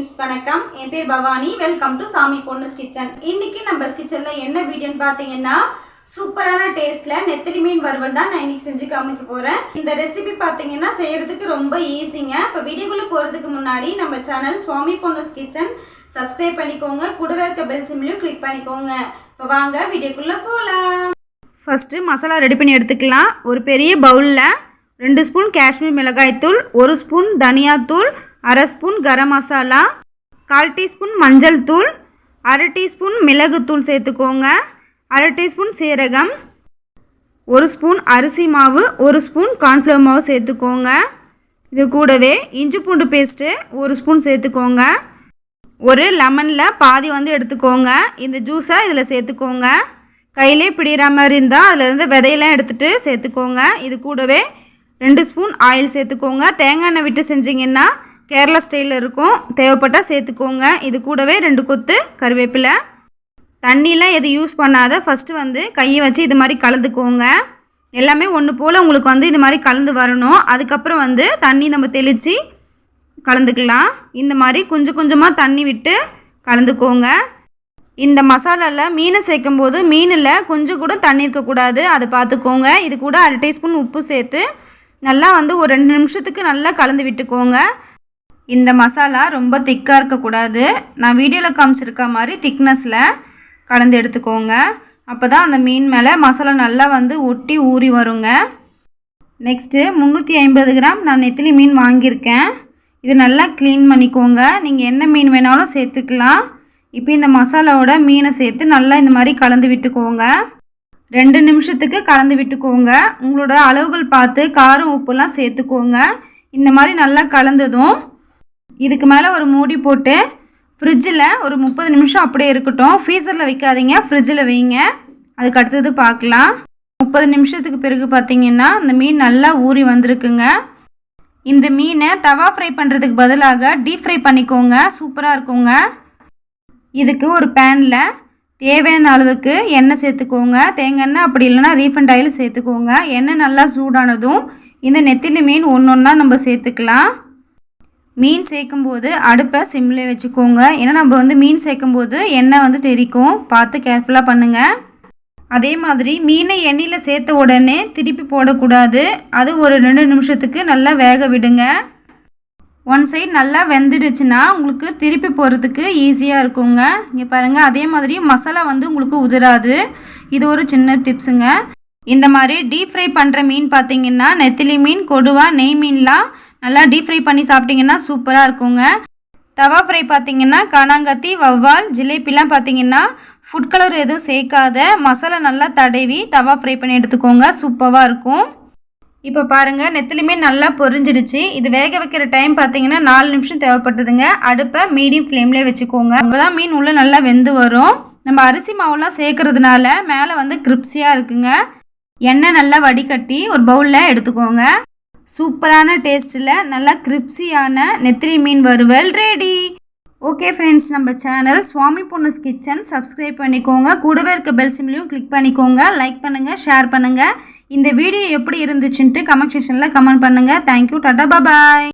வணக்கம். என் பேர் Bhavani. Welcome to சாமி பொண்ணுஸ் கிச்சன். இன்னைக்கு நம்ம கிச்சனில் என்ன வீடியோன்னு பார்த்தீங்கன்னா சூப்பரான டேஸ்ட்ல நெத்திலி மீன் வறுவல் தான் நான் இன்னைக்கு செஞ்சு காமிக்க போறேன். இந்த ரெசிபி பார்த்தீங்கன்னா செய்யறதுக்கு ரொம்ப ஈஸிங்க இப்போ வீடியோக்குள்ள போறதுக்கு முன்னாடி நம்ம channel Swami Ponnus kitchen subscribe பண்ணிக்கோங்க. கூடவே இருக்க பெல் சிம்லையும் கிளிக் பண்ணிக்கோங்க. இப்போ வாங்க வீடியோக்குள்ள போகலாம் ஃபஸ்ட்டு மசாலா ரெடி பண்ணி எடுத்துக்கலாம். ஒரு பெரிய பவுலில் ரெண்டு ஸ்பூன் காஷ்மீர் மிளகாய்த்தூள் ஒரு ஸ்பூன் தனியாத்தூள் அரை ஸ்பூன் கரம் மசாலா கால் டீஸ்பூன் மஞ்சள் தூள் அரை டீஸ்பூன் மிளகுத்தூள் சேர்த்துக்கோங்க. அரை டீஸ்பூன் சீரகம் ஒரு ஸ்பூன் அரிசி மாவு ஒரு ஸ்பூன் கார்ன்ஃப்ளவர் மாவு சேர்த்துக்கோங்க. இது கூடவே இஞ்சி பூண்டு பேஸ்ட்டு ஒரு ஸ்பூன் சேர்த்துக்கோங்க. ஒரு லெமனில் பாதி வந்து எடுத்துக்கோங்க. இந்த ஜூஸை இதில் சேர்த்துக்கோங்க. கையிலே பிடிக்கிற மாதிரி இருந்தால் அதில் இருந்து விதையெல்லாம் எடுத்துகிட்டு சேர்த்துக்கோங்க. இது கூடவே ரெண்டு ஸ்பூன் ஆயில் சேர்த்துக்கோங்க. தேங்காய் எண்ணெய் விட்டு செஞ்சிங்கன்னா கேரளா ஸ்டைலில் இருக்கும். தேவைப்பட்டால் சேர்த்துக்கோங்க. இது கூடவே ரெண்டு கொத்து கருவேப்பிலை. தண்ணியெலாம் எது யூஸ் பண்ணாத ஃபஸ்ட்டு வந்து கையை வச்சு இது மாதிரி கலந்துக்கோங்க. எல்லாமே ஒன்று போல் உங்களுக்கு வந்து இது மாதிரி கலந்து வரணும். அதுக்கப்புறம் வந்து தண்ணி நம்ம தெளித்து கலந்துக்கலாம். இந்த மாதிரி கொஞ்சம் கொஞ்சமாக தண்ணி விட்டு கலந்துக்கோங்க. இந்த மசாலாவில் மீனை சேர்க்கும்போது மீனில் கொஞ்சம் கூட தண்ணி இருக்கக்கூடாது அதை பார்த்துக்கோங்க. இது கூட அரை டீஸ்பூன் உப்பு சேர்த்து நல்லா வந்து ஒரு ரெண்டு நிமிஷத்துக்கு நல்லா கலந்து விட்டுக்கோங்க. இந்த மசாலா ரொம்ப திக்காக இருக்கக்கூடாது. நான் வீடியோவில் காமிச்சிருக்க மாதிரி திக்னஸில் கலந்து எடுத்துக்கோங்க. அப்போ தான் அந்த மீன் மேலே மசாலா நல்லா வந்து ஒட்டி ஊறி வருங்க. நெக்ஸ்ட்டு முந்நூற்றி ஐம்பது கிராம் நான் நெத்திலி மீன் வாங்கியிருக்கேன். இது நல்லா க்ளீன் பண்ணிக்கோங்க. நீங்கள் என்ன மீன் வேணாலும் சேர்த்துக்கலாம். இப்போ இந்த மசாலாவோட மீனை சேர்த்து நல்லா இந்த மாதிரி கலந்து விட்டுக்கோங்க. ரெண்டு நிமிஷத்துக்கு கலந்து விட்டுக்கோங்க. உங்களோட அளவுகள் பார்த்து காரம் உப்புலாம் சேர்த்துக்கோங்க. இந்த மாதிரி நல்லா கலந்ததும் இதுக்கு மேலே ஒரு மூடி போட்டு ஃப்ரிட்ஜில் ஒரு முப்பது நிமிஷம் அப்படியே இருக்கட்டும். ஃப்ரீசரில் வைக்காதீங்க. ஃப்ரிட்ஜில் வைங்க. அதுக்கு அடுத்தது பார்க்கலாம். முப்பது நிமிஷத்துக்கு பிறகு பார்த்தீங்கன்னா இந்த மீன் நல்லா ஊறி வந்திருக்குங்க. இந்த மீனை தவா ஃப்ரை பண்ணுறதுக்கு பதிலாக டீப் ஃப்ரை பண்ணிக்கோங்க. சூப்பராக இருக்குங்க. இதுக்கு ஒரு பேனில் தேவையான அளவுக்கு எண்ணெய் சேர்த்துக்கோங்க. தேங்காய் எண்ணெய் அப்படி இல்லைன்னா ரீஃபண்ட் ஆயில் சேர்த்துக்கோங்க. எண்ணெய் நல்லா சூடானதும் இந்த நெத்திலி மீன் ஒன்று ஒன்றா நம்ம சேர்த்துக்கலாம். மீன் சேர்க்கும்போது அடுப்பை சிம்லே வச்சுக்கோங்க. ஏன்னா நம்ம வந்து மீன் சேர்க்கும்போது எண்ணெய் வந்து தெரிக்கும் பார்த்து கேர்ஃபுல்லாக பண்ணுங்கள் அதே மாதிரி மீனை எண்ணெயில் சேர்த்த உடனே திருப்பி போடக்கூடாது. அது ஒரு ரெண்டு நிமிஷத்துக்கு நல்லா வேக விடுங்க. ஒன் சைடு நல்லா வெந்துடுச்சுன்னா உங்களுக்கு திருப்பி போகிறதுக்கு ஈஸியாக இருக்குங்க. இங்கே பாருங்கள் அதே மாதிரி மசாலா வந்து உங்களுக்கு உதிராது இது ஒரு சின்ன டிப்ஸுங்க இந்த மாதிரி டீப் ஃப்ரை பண்ணுற மீன் பார்த்தீங்கன்னா நெத்திலி மீன் கொடுவா நெய் மீன்லாம் நல்லா டீப் ஃப்ரை பண்ணி சாப்பிட்டிங்கன்னா சூப்பராக இருக்குங்க. தவா ஃப்ரை பார்த்தீங்கன்னா கனாங்கத்தி வவ்வால் ஜிலேபிலாம் பார்த்தீங்கன்னா ஃபுட் கலர் எதுவும் சேர்க்காத. மசாலா நல்லா தடவி தவா ஃப்ரை பண்ணி எடுத்துக்கோங்க. சூப்பராக இருக்கும். இப்போ பாருங்கள் நெத்திலுமே நல்லா பொரிஞ்சிடுச்சு. இது வேக வைக்கிற டைம் பார்த்தீங்கன்னா நாலு நிமிஷம் தேவைப்பட்டதுங்க. அடுப்பை மீடியம் ஃப்ளேம்லேயே வச்சுக்கோங்க. அப்போ தான் மீன் உள்ளே நல்லா வெந்து வரும். நம்ம அரிசி மாவுலாம் சேர்க்கறதுனால மேலே வந்து கிரிப்ஸியாக இருக்குங்க. எண்ணெய் நல்லா வடிகட்டி ஒரு பவுலில் எடுத்துக்கோங்க. சூப்பரான டேஸ்ட்டில் நல்லா கிரிப்ஸியான நெத்திரி மீன் வறுவல் ரெடி ஓகே ஃப்ரெண்ட்ஸ் நம்ம channel Swami Ponnu's kitchen subscribe பண்ணிக்கோங்க. கூடவே இருக்க பெல் சிம்லையும் கிளிக் பண்ணிக்கோங்க. லைக் பண்ணுங்கள் ஷேர் பண்ணுங்கள் இந்த வீடியோ எப்படி இருந்துச்சுன்ட்டு கமெண்ட் செக்ஷனில் கமெண்ட் பண்ணுங்கள் தேங்க்யூ டாட்டா பாய்